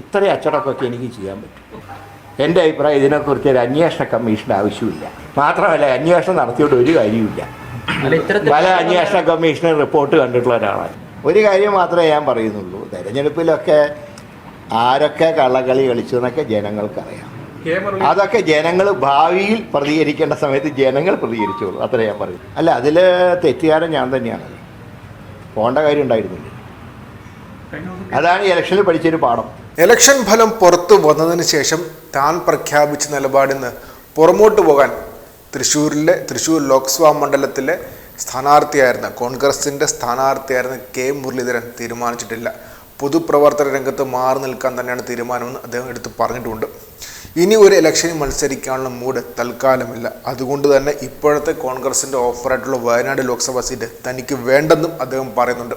ഇത്രയും അച്ചടക്കമൊക്കെ എനിക്ക് ചെയ്യാൻ പറ്റും. എന്റെ അഭിപ്രായം ഇതിനെക്കുറിച്ച് ഒരു അന്വേഷണ കമ്മീഷൻ ആവശ്യമില്ല. മാത്രമല്ല അന്വേഷണം നടത്തിയിട്ട് ഒരു കാര്യമില്ല പല അന്വേഷണ കമ്മീഷണർ റിപ്പോർട്ട് കണ്ടിട്ടുള്ള ഒരാളാണ്. ഒരു കാര്യം മാത്രമേ ഞാൻ പറയുന്നുള്ളൂ. തെരഞ്ഞെടുപ്പിലൊക്കെ ആരൊക്കെ കള്ളക്കളി കളിച്ചു എന്നൊക്കെ ജനങ്ങൾക്കറിയാം. അതൊക്കെ ജനങ്ങൾ ഭാവിയിൽ പ്രതികരിക്കേണ്ട സമയത്ത് ജനങ്ങൾ പ്രതികരിച്ചോളൂ. അത്ര ഞാൻ പറയും. അല്ല അതിൽ തെറ്റുകാരൻ ഞാൻ തന്നെയാണ്. പോകേണ്ട കാര്യം ഉണ്ടായിരുന്നില്ല. അതാണ് ഇലക്ഷനിൽ പഠിച്ചൊരു പാഠം. ഇലക്ഷൻ ഫലം പുറത്തു വന്നതിന് ശേഷം താൻ പ്രഖ്യാപിച്ച നിലപാടിന്ന് പുറമോട്ട് പോകാൻ തൃശ്ശൂരിലെ തൃശ്ശൂർ ലോക്സഭാ മണ്ഡലത്തിലെ സ്ഥാനാർത്ഥിയായിരുന്ന കോൺഗ്രസിന്റെ സ്ഥാനാർത്ഥിയായിരുന്ന കെ മുരളീധരൻ തീരുമാനിച്ചിട്ടില്ല. പൊതുപ്രവർത്തന രംഗത്ത് മാറി നിൽക്കാൻ തന്നെയാണ് തീരുമാനമെന്ന് അദ്ദേഹം എടുത്ത് പറഞ്ഞിട്ടുണ്ട്. ഇനി ഒരു ഇലക്ഷനിൽ മത്സരിക്കാനുള്ള മൂഡ് തൽക്കാലമില്ല. അതുകൊണ്ട് തന്നെ ഇപ്പോഴത്തെ കോൺഗ്രസിന്റെ ഓഫറായിട്ടുള്ള വയനാട് ലോക്സഭാ സീറ്റ് തനിക്ക് വേണ്ടെന്നും അദ്ദേഹം പറയുന്നുണ്ട്.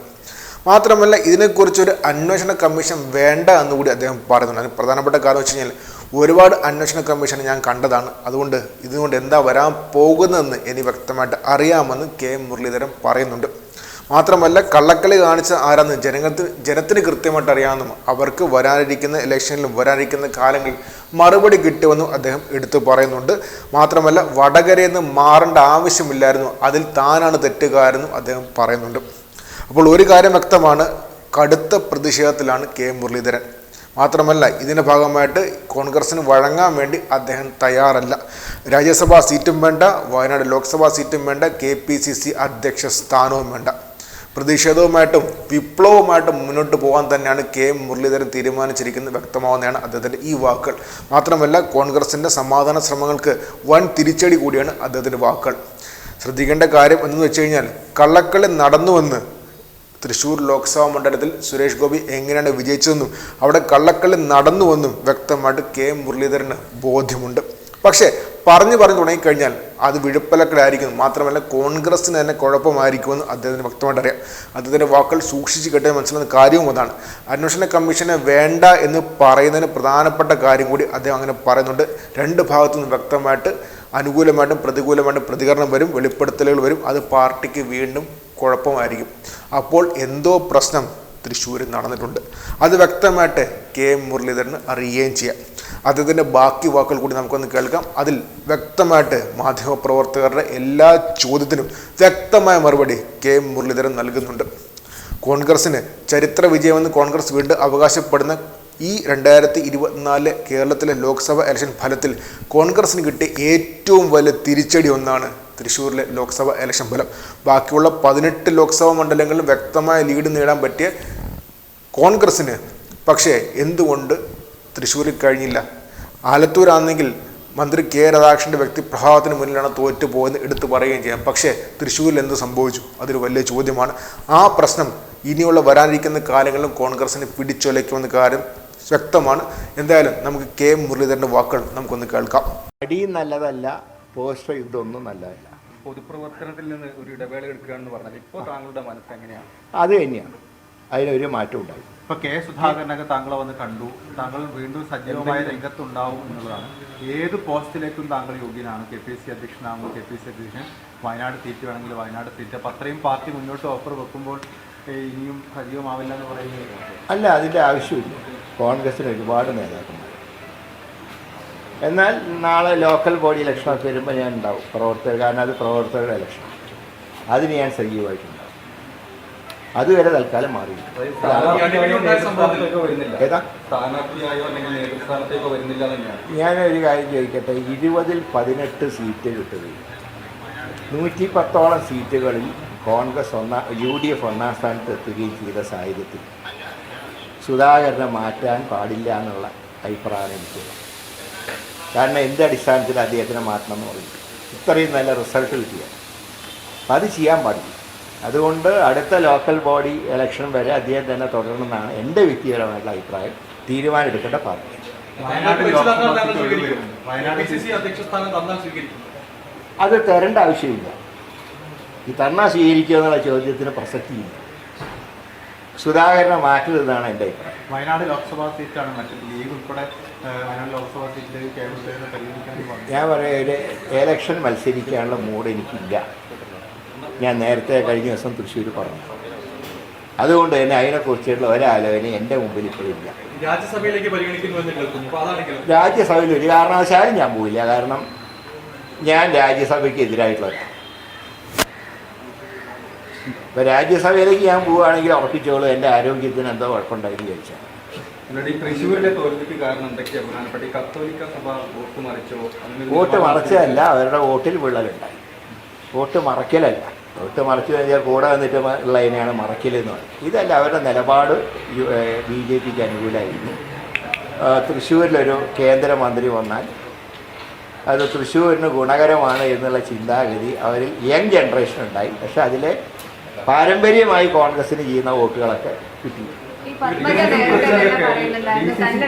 മാത്രമല്ല ഇതിനെക്കുറിച്ചൊരു അന്വേഷണ കമ്മീഷൻ വേണ്ട എന്നുകൂടി അദ്ദേഹം പറയുന്നുണ്ട്. അതിന് പ്രധാനപ്പെട്ട കാരണം വെച്ച് കഴിഞ്ഞാൽ ഒരുപാട് അന്വേഷണ കമ്മീഷൻ ഞാൻ കണ്ടതാണ്. അതുകൊണ്ട് ഇതുകൊണ്ട് എന്താ വരാൻ പോകുന്നതെന്ന് എനിക്ക് വ്യക്തമായിട്ട് അറിയാമെന്ന് കെ മുരളീധരൻ പറയുന്നുണ്ട്. മാത്രമല്ല കള്ളക്കളി കാണിച്ച ആരാന്ന് ജനങ്ങൾക്ക് ജനത്തിന് കൃത്യമായിട്ട് അറിയാമെന്നും അവർക്ക് വരാനിരിക്കുന്ന ഇലക്ഷനിലും വരാനിരിക്കുന്ന കാലങ്ങളിൽ മറുപടി കിട്ടുമെന്നും അദ്ദേഹം എടുത്തു പറയുന്നുണ്ട്. മാത്രമല്ല വടകരയിൽ നിന്ന് മാറേണ്ട ആവശ്യമില്ലായിരുന്നു. അതിൽ താനാണ് തെറ്റുകാരെന്നും അദ്ദേഹം പറയുന്നുണ്ട്. അപ്പോൾ ഒരു കാര്യം വ്യക്തമാണ്. കടുത്ത പ്രതിഷേധത്തിലാണ് കെ മുരളീധരൻ. മാത്രമല്ല ഇതിന്റെ ഭാഗമായിട്ട് കോൺഗ്രസിന് വഴങ്ങാൻ വേണ്ടി അദ്ദേഹം തയ്യാറല്ല. രാജ്യസഭാ സീറ്റും വേണ്ട വയനാട് ലോക്സഭാ സീറ്റും വേണ്ട കെ പി സി സി അധ്യക്ഷ സ്ഥാനവും വേണ്ട. പ്രതിഷേധവുമായിട്ടും വിപ്ലവവുമായിട്ടും മുന്നോട്ട് പോകാൻ തന്നെയാണ് കെ എം മുരളീധരൻ തീരുമാനിച്ചിരിക്കുന്നത് വ്യക്തമാവുന്നതാണ് അദ്ദേഹത്തിന്റെ ഈ വാക്കുകൾ. മാത്രമല്ല കോൺഗ്രസിന്റെ സമാധാന ശ്രമങ്ങൾക്ക് വൻ തിരിച്ചടി കൂടിയാണ് അദ്ദേഹത്തിന്റെ വാക്കുകൾ. ശ്രദ്ധിക്കേണ്ട കാര്യം എന്ന് വെച്ച് കഴിഞ്ഞാൽ കള്ളക്കളി നടന്നുവെന്ന് തൃശ്ശൂർ ലോക്സഭാ മണ്ഡലത്തിൽ സുരേഷ് ഗോപി എങ്ങനെയാണ് വിജയിച്ചതെന്നും അവിടെ കള്ളക്കളി നടന്നുവെന്നും വ്യക്തമായിട്ട് കെ മുരളീധരന് ബോധ്യമുണ്ട്. പക്ഷേ പറഞ്ഞു പറഞ്ഞു തുടങ്ങിക്കഴിഞ്ഞാൽ അത് വിഴുപ്പലക്കലായിരിക്കും മാത്രമല്ല കോൺഗ്രസ്സിന് തന്നെ കുഴപ്പമായിരിക്കുമെന്ന് അദ്ദേഹത്തിന് വ്യക്തമായിട്ട് അറിയാം. അദ്ദേഹത്തിന്റെ വാക്കുകൾ സൂക്ഷിച്ച് കേട്ടാൽ മനസ്സിലാകുന്ന കാര്യവും അതാണ്. അന്വേഷണ കമ്മീഷനെ വേണ്ട എന്ന് പറയുന്നതിന് പ്രധാനപ്പെട്ട കാര്യം കൂടി അദ്ദേഹം അങ്ങനെ പറയുന്നുണ്ട്. രണ്ട് ഭാഗത്തു നിന്ന് വ്യക്തമായിട്ട് അനുകൂലമായിട്ടും പ്രതികൂലമായിട്ടും പ്രതികരണം വരും വെളിപ്പെടുത്തലുകൾ വരും. അത് പാർട്ടിക്ക് വീണ്ടും കുഴപ്പമായിരിക്കും. അപ്പോൾ എന്തോ പ്രശ്നം തൃശ്ശൂരിൽ നടന്നിട്ടുണ്ട്. അത് വ്യക്തമായിട്ട് കെ എം മുരളീധരന് അറിയുകയും ചെയ്യാം. അദ്ദേഹത്തിന്റെ ബാക്കി വാക്കുകൾ കൂടി നമുക്കൊന്ന് കേൾക്കാം. അതിൽ വ്യക്തമായിട്ട് മാധ്യമപ്രവർത്തകരുടെ എല്ലാ ചോദ്യത്തിനും വ്യക്തമായ മറുപടി കെ എം മുരളീധരൻ നൽകുന്നുണ്ട്. കോൺഗ്രസിന് ചരിത്ര വിജയമെന്ന് കോൺഗ്രസ് വീണ്ടും അവകാശപ്പെടുന്ന ഈ രണ്ടായിരത്തി ഇരുപത്തിനാല് കേരളത്തിലെ ലോക്സഭ ഇലക്ഷൻ ഫലത്തിൽ കോൺഗ്രസിന് കിട്ടിയ ഏറ്റവും വലിയ തിരിച്ചടി ഒന്നാണ് തൃശ്ശൂരിലെ ലോക്സഭ ഇലക്ഷൻ ഫലം. ബാക്കിയുള്ള പതിനെട്ട് ലോക്സഭാ മണ്ഡലങ്ങളിലും വ്യക്തമായ ലീഡ് നേടാൻ പറ്റിയ കോൺഗ്രസ്സിന് പക്ഷേ എന്തുകൊണ്ട് തൃശ്ശൂരിൽ കഴിഞ്ഞില്ല? ആലത്തൂരാണെങ്കിൽ മന്ത്രി കെ രാധാകൃഷ്ണന്റെ വ്യക്തിപ്രഭാവത്തിന് മുന്നിലാണ് തോറ്റു പോയെന്ന് എടുത്തു പറയുകയും ചെയ്യാം. പക്ഷേ തൃശ്ശൂരിൽ എന്ത് സംഭവിച്ചു? അതൊരു വലിയ ചോദ്യമാണ്. ആ പ്രശ്നം ഇനിയുള്ള വരാനിരിക്കുന്ന കാലങ്ങളിലും കോൺഗ്രസിന് പിടിച്ചൊലയ്ക്കുമെന്ന കാര്യം വ്യക്തമാണ്. എന്തായാലും നമുക്ക് കെ മുരളീധരന്റെ വാക്കുകൾ നമുക്കൊന്ന് കേൾക്കാം. അടിയും നല്ലതല്ല പോസ്റ്റർ ഇതൊന്നും നല്ലതല്ല. പൊതുപ്രവർത്തനത്തിൽ നിന്ന് ഒരു ഇടവേള എടുക്കുകയാണെന്ന് പറഞ്ഞാൽ ഇപ്പോൾ താങ്കളുടെ മനസ്സ് എങ്ങനെയാണ്? അത് തന്നെയാണ്. അതിനൊരു മാറ്റം ഉണ്ടായി ഇപ്പൊ കെ സുധാകരനൊക്കെ താങ്കളെ വന്ന് കണ്ടു. താങ്കൾ വീണ്ടും സജീവമായ രംഗത്തുണ്ടാവും എന്നുള്ളതാണ്. ഏത് പോസ്റ്റിലേക്കും താങ്കൾ യോഗ്യനാണ്. കെ പി സി അധ്യക്ഷനാകും കെ പി സി അധ്യക്ഷൻ. വയനാട് സീറ്റ് വേണമെങ്കിൽ വയനാട് സീറ്റ്. അപ്പം അത്രയും പാർട്ടി മുന്നോട്ട് ഓഫർ വെക്കുമ്പോൾ ഇനിയും സജീവമാവില്ല എന്ന് പറയുന്നത് അല്ല അതിന്റെ ആവശ്യമില്ല. കോൺഗ്രസിന് ഒരുപാട് നേതാക്കന്മാർ എന്നാൽ നാളെ ലോക്കൽ ബോഡി ഇലക്ഷനൊക്കെ വരുമ്പോൾ ഞാൻ ഉണ്ടാവും. പ്രവർത്തകർ കാരണം അത് പ്രവർത്തകരുടെ ഇലക്ഷൻ അതിന് ഞാൻ സജീവമായിട്ടുണ്ടാവും അതുവരെ തൽക്കാലം മാറി ഞാനൊരു കാര്യം ചോദിക്കട്ടെ? ഇരുപതിൽ പതിനെട്ട് സീറ്റ് കിട്ടുകയും നൂറ്റി പത്തോളം സീറ്റുകളിൽ കോൺഗ്രസ് ഒന്നാം യു ഡി എഫ് ഒന്നാം സ്ഥാനത്ത് എത്തുകയും ചെയ്ത സാഹചര്യത്തിൽ സുധാകരനെ മാറ്റാൻ പാടില്ല എന്നുള്ള അഭിപ്രായമാണ് എനിക്കുള്ളത് കാരണം എന്ത് അടിസ്ഥാനത്തിൽ അദ്ദേഹത്തിനെ മാറ്റണം എന്ന് പറയും ഇത്രയും നല്ല റിസൾട്ട് കിട്ടിയ. അപ്പം അത് ചെയ്യാൻ പാടില്ല. അതുകൊണ്ട് അടുത്ത ലോക്കൽ ബോഡി ഇലക്ഷൻ വരെ അദ്ദേഹം തന്നെ തുടരണമെന്നാണ് എന്റെ വ്യക്തിപരമായിട്ടുള്ള അഭിപ്രായം. തീരുമാനമെടുക്കേണ്ട പാർട്ടി. അത് തരേണ്ട ആവശ്യമില്ല. ഈ തരണ സ്വീകരിക്കുക എന്നുള്ള ചോദ്യത്തിന് പ്രസക്തിയില്ല. സുധാകരനെ മാറ്റരുതെന്നാണ് എന്റെ അഭിപ്രായം. വയനാട് ലോക്സഭാ സീറ്റാണ് മറ്റു ലീഗ് ഉൾപ്പെടെ വയനാട് ലോക്സഭാ സീറ്റിലേക്ക് കേരളത്തിൽ പരിഗണിക്കാൻ ഞാൻ പറയാം ഒരു എലക്ഷൻ മത്സരിക്കാനുള്ള മൂഡ് എനിക്കില്ല. ഞാൻ നേരത്തെ കഴിഞ്ഞ ദിവസം തൃശ്ശൂർ പറഞ്ഞു. അതുകൊണ്ട് തന്നെ അതിനെക്കുറിച്ചുള്ള ഒരാലോചന എന്റെ മുമ്പിൽ ഇപ്പോഴില്ല രാജ്യസഭയിലേക്ക് രാജ്യസഭയിൽ ഒരു കാരണവശാലും ഞാൻ പോവില്ല കാരണം ഞാൻ രാജ്യസഭയ്ക്ക് എതിരായിട്ടുള്ള ഒരാളാണ് ഇപ്പം രാജ്യസഭയിലേക്ക് ഞാൻ പോവുകയാണെങ്കിൽ ഉറപ്പിച്ചോളൂ എന്റെ ആരോഗ്യത്തിന് എന്തോ കുഴപ്പമുണ്ടായി ചോദിച്ചാൽ. ഈ തൃശ്ശൂരിലെ തോൽവിക്ക് കാരണം എന്തൊക്കെയാണ് പ്രധാനപ്പെട്ട ഈ കത്തോലിക്ക സഭ വോട്ട് മറിച്ചോ? വോട്ട് മറച്ചതല്ല അവരുടെ വോട്ടിൽ വിള്ളലുണ്ടായി. വോട്ട് മറയ്ക്കലല്ല. വോട്ട് മറച്ചു കഴിഞ്ഞാൽ കൂടെ വന്നിട്ട് ഉള്ളതിനെയാണ് മറയ്ക്കലെന്ന് പറയുന്നത്. ഇതല്ല അവരുടെ നിലപാട് ബി ജെ പിക്ക് അനുകൂലമായിരുന്നു. തൃശ്ശൂരിലൊരു കേന്ദ്രമന്ത്രി വന്നാൽ അത് തൃശ്ശൂരിന് ഗുണകരമാണ് എന്നുള്ള ചിന്താഗതി അവരിൽ യങ് ജനറേഷൻ ഉണ്ടായി പക്ഷെ അതിലെ പാരമ്പര്യമായി കോൺഗ്രസിന് ചെയ്യുന്ന വോട്ടുകളൊക്കെ കിട്ടി.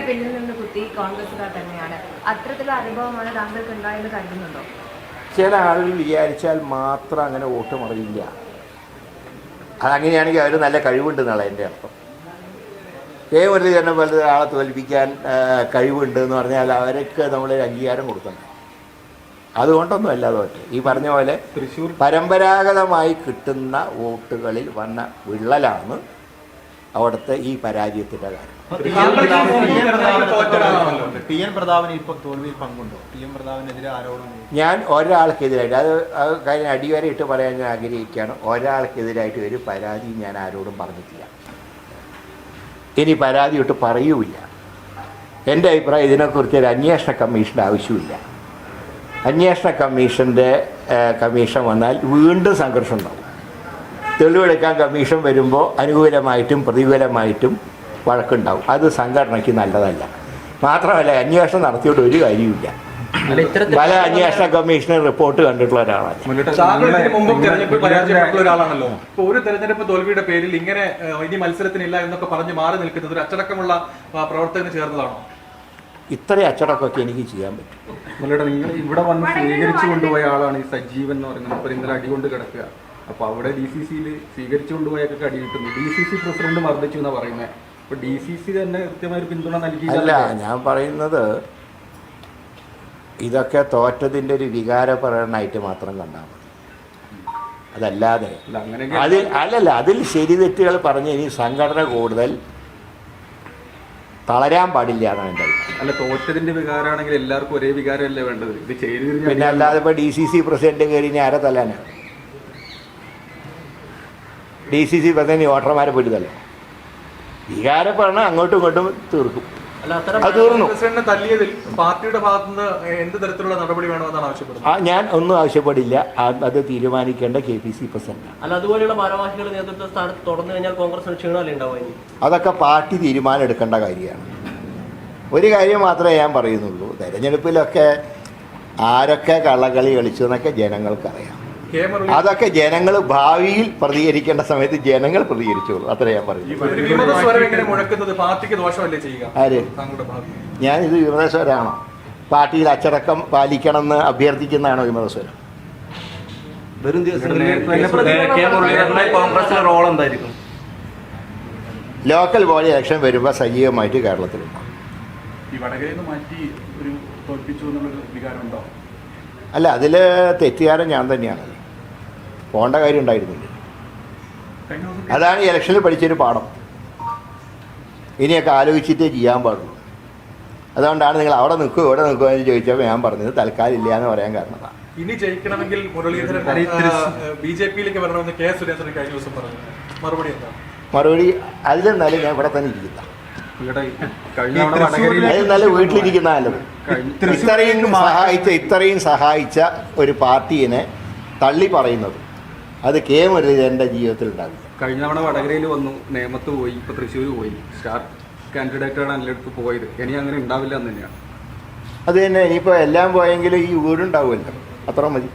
പിന്നിൽ നിന്ന് കുത്തി കോൺഗ്രസുകാർ തന്നെയാണ്. അത്തരത്തിലുള്ള അനുഭവമാണ് താങ്കൾക്ക് ഉണ്ടായെന്ന് കരുതുന്നുണ്ടോ? ചില ആളുകൾ വിചാരിച്ചാൽ മാത്രം അങ്ങനെ വോട്ട് മറിയില്ല. അതങ്ങനെയാണെങ്കിൽ അവർ നല്ല കഴിവുണ്ടെന്നുള്ള എന്റെ അർത്ഥം. കെ മുരളീധരനെ പോലത്തെ ആളെ തോൽപ്പിക്കാൻ കഴിവുണ്ട് എന്ന് പറഞ്ഞാൽ അവർക്ക് നമ്മൾ അംഗീകാരം കൊടുക്കണം. അതുകൊണ്ടൊന്നും അല്ല തോറ്റ് ഈ പറഞ്ഞ പോലെ തൃശ്ശൂർ പരമ്പരാഗതമായി കിട്ടുന്ന വോട്ടുകളിൽ വന്ന വിള്ളലാണ് അവിടുത്തെ ഈ പരാജയത്തിന്റെ കാര്യം. ഞാൻ ഒരാൾക്കെതിരായിട്ട് അത് അത് കാര്യം അടിവരയിട്ട് പറയാൻ ഞാൻ ആഗ്രഹിക്കുകയാണ്. ഒരാൾക്കെതിരായിട്ട് ഒരു പരാതി ഞാൻ ആരോടും പറഞ്ഞിട്ടില്ല. ഇനി പരാതി ഇട്ട് പറയൂല എന്റെ അഭിപ്രായം ഇതിനെക്കുറിച്ച് ഒരു അന്വേഷണ കമ്മീഷന്റെ ആവശ്യമില്ല. അന്വേഷണ കമ്മീഷന്റെ കമ്മീഷൻ വന്നാൽ വീണ്ടും സംഘർഷം ഉണ്ടാവും. തെളിവെടുക്കാൻ കമ്മീഷൻ വരുമ്പോൾ അനുകൂലമായിട്ടും പ്രതികൂലമായിട്ടും വഴക്കുണ്ടാവും. അത് സംഘടനയ്ക്ക് നല്ലതല്ല. മാത്രമല്ല അന്വേഷണം നടത്തിയിട്ട് ഒരു കാര്യമില്ല പല അന്വേഷണ കമ്മീഷണർ റിപ്പോർട്ട് കണ്ടിട്ടുള്ള ഒരാളാണല്ലോ. ഒരു തെരഞ്ഞെടുപ്പ് തോൽവിയുടെ പേരിൽ ഇങ്ങനെ ഇനി മത്സരത്തിനില്ല എന്നൊക്കെ പറഞ്ഞ് മാറി നിൽക്കുന്നത് ഒരു അച്ചടക്കമുള്ള പ്രവർത്തകന് ചേർന്നതാണോ? ഇത്രയും അച്ചടക്കമൊക്കെ എനിക്ക് ചെയ്യാൻ പറ്റും. നിങ്ങൾ ഇവിടെ വന്ന് സ്വീകരിച്ചു കൊണ്ടുപോയ ആളാണ് ഈ സജീവൻ എന്ന് പറയുന്നത് അടി ഇന്നലെ അടികൊണ്ട് കിടക്കുക. അപ്പോൾ അവിടെ ഡി സി സിയിൽ സ്വീകരിച്ചു കൊണ്ടുപോയൊക്കെ അടി കിട്ടുന്നു. ഡി സി സി പ്രസിഡന്റ് മർദ്ദിച്ചു എന്നാണ് പറയുന്നത് അപ്പോൾ ഡി സി സി തന്നെ കൃത്യമായ ഒരു പിന്തുണ നൽകി അല്ല ഞാൻ പറയുന്നത് ഇതൊക്കെ തോറ്റതിന്റെ ഒരു വികാരപരനായിട്ട് മാത്രം കണ്ടാൽ മതി. അതല്ലാതെ അല്ല അതിൽ അല്ലല്ല അതിൽ ശരി തെറ്റുകൾ പറഞ്ഞ് ഇനി സംഘടന കൂടുതൽ തളരാൻ പാടില്ല എന്നാണ് എന്റെ അല്ല തോറ്റതിന്റെ വികാരമാണെങ്കിൽ എല്ലാവർക്കും ഒരേ വികാരമല്ലേ വേണ്ടത്? ഇത് ചെയ്തു പിന്നെ അല്ലാതെ ഇപ്പോൾ ഡി സി സി പ്രസിഡന്റ് കയറി ഇനി ആരെ തല്ലാനാണ് ഡി സി സി പ്രസിഡന്റ് വോട്ടർമാരെ പോയിട്ട് തല്ലാം. വികാരപ്പെടണം അങ്ങോട്ടും ഇങ്ങോട്ടും തീർക്കും. അത് തീർന്നു. തല്ലിയതിൽ പാർട്ടിയുടെ ഭാഗത്തുനിന്ന് എന്ത് തരത്തിലുള്ള നടപടി വേണമെന്നാണ് ആവശ്യപ്പെടുന്നത്? ആ ഞാൻ ഒന്നും ആവശ്യപ്പെടില്ല. അത് തീരുമാനിക്കേണ്ട കെ പി സി പ്രസിഡന്റ് അല്ല അതുപോലെയുള്ള ഭാരവാഹികൾ നേതൃത്വ സ്ഥാനത്ത് തുടർന്നു കഴിഞ്ഞാൽ കോൺഗ്രസിന് ക്ഷീണമല്ലേ ഉണ്ടാവുക അതൊക്കെ പാർട്ടി തീരുമാനം എടുക്കേണ്ട കാര്യമാണ്. ഒരു കാര്യം മാത്രമേ ഞാൻ പറയുന്നുള്ളൂ. തെരഞ്ഞെടുപ്പിലൊക്കെ ആരൊക്കെ കള്ളക്കളി കളിച്ചു എന്നൊക്കെ ജനങ്ങൾക്കറിയാം. അതൊക്കെ ജനങ്ങൾ ഭാവിയിൽ പ്രതികരിക്കേണ്ട സമയത്ത് ജനങ്ങൾ പ്രതികരിച്ചോളൂ. അത്ര ഞാൻ പറഞ്ഞു ഞാൻ ഇത് സ്വരം മുഴക്കുന്നത് പാർട്ടിക്ക് ദോഷമല്ലേ ചെയ്യുക? ആര്? ഞാൻ ഇത് ഞാനിത് വിമതസ്വരാണോ? പാർട്ടിയിൽ അച്ചടക്കം പാലിക്കണമെന്ന് അഭ്യർത്ഥിക്കുന്നതാണോ വിമതസ്വരം? വരും കോൺഗ്രസിന്റെ റോൾ എന്തായിരിക്കും? ലോക്കൽ ബോഡി ഇലക്ഷൻ വരുമ്പോൾ സജീവമായിട്ട് ഉണ്ടോ? അല്ല അതിൽ തെറ്റുകാരൻ ഞാൻ തന്നെയാണ്. പോകേണ്ട കാര്യം ഉണ്ടായിരുന്നില്ല. അതാണ് ഈ ഇലക്ഷനിൽ പഠിച്ചൊരു പാഠം. ഇനിയൊക്കെ ആലോചിച്ചിട്ടേ ചെയ്യാൻ പാടുള്ളൂ. അതുകൊണ്ടാണ് നിങ്ങൾ അവിടെ നിൽക്കുമോ ഇവിടെ നിൽക്കുമോ എന്ന് ചോദിച്ചപ്പോൾ ഞാൻ പറഞ്ഞത് തൽക്കാലം ഇല്ല എന്ന് പറയാൻ കാരണം ഇനി ജയിക്കണമെങ്കിൽ മുരളീധരൻ ബി ജെ പിയിലേക്ക് വരണമെന്ന് കെ സുരേന്ദ്രൻ കഴിഞ്ഞ ദിവസം പറഞ്ഞു. മറുപടി എന്താ? മറുപടി അതിലെന്നാലും ഞാൻ ഇവിടെ തന്നെ ഇരിക്കുന്ന ഇവിടെ കഴിഞ്ഞ തവണ വടകരയിൽ അതിലെന്നാലും വീട്ടിലിരിക്കുന്ന നല്ലത് ഇത്രയും സഹായിച്ച ഇത്രയും സഹായിച്ച ഒരു പാർട്ടീനെ തള്ളി പറയുന്നത് അത് കെ മുരളീധരന്റെ ജീവിതത്തിൽ ഉണ്ടാവില്ല കഴിഞ്ഞ തവണ വടകരയിൽ വന്നു നേമത്ത് പോയി ഇപ്പോൾ തൃശ്ശൂർ പോയി. സ്റ്റാർ കാൻഡിഡേറ്റാണ് എല്ലായിടത്തും പോയത്. ഇനി അങ്ങനെ ഉണ്ടാവില്ല എന്ന് തന്നെയാണ്. അത് തന്നെ ഇനിയിപ്പോൾ എല്ലാം പോയെങ്കിലും ഈ വീടുണ്ടാവുമല്ലോ. അത്ര മതി.